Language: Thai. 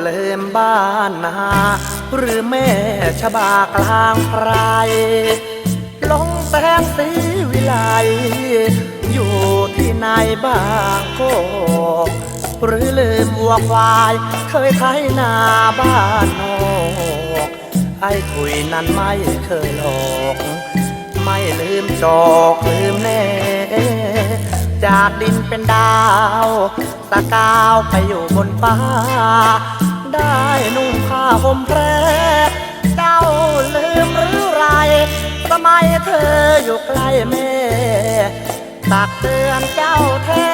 เลิมบ้านนาหรือแม่ชบากลางไพรลงแสงสีวิไลอยู่ที่ไหนบ้างโกหรือลืมวัวควาย เคยไถนาบ้านนอกไอ้ถุยนั้นไม่เคยหลอก ไม่ลืมจอกลืมแน่ จากดินเป็นดาว ตะกาวไปอยู่บนฟ้า ได้นุ่งผ้าห่มแพรเจ้าลืมหรือไร สมัยเธออยู่ใกล้แม่ ตักเตือนเจ้าแท้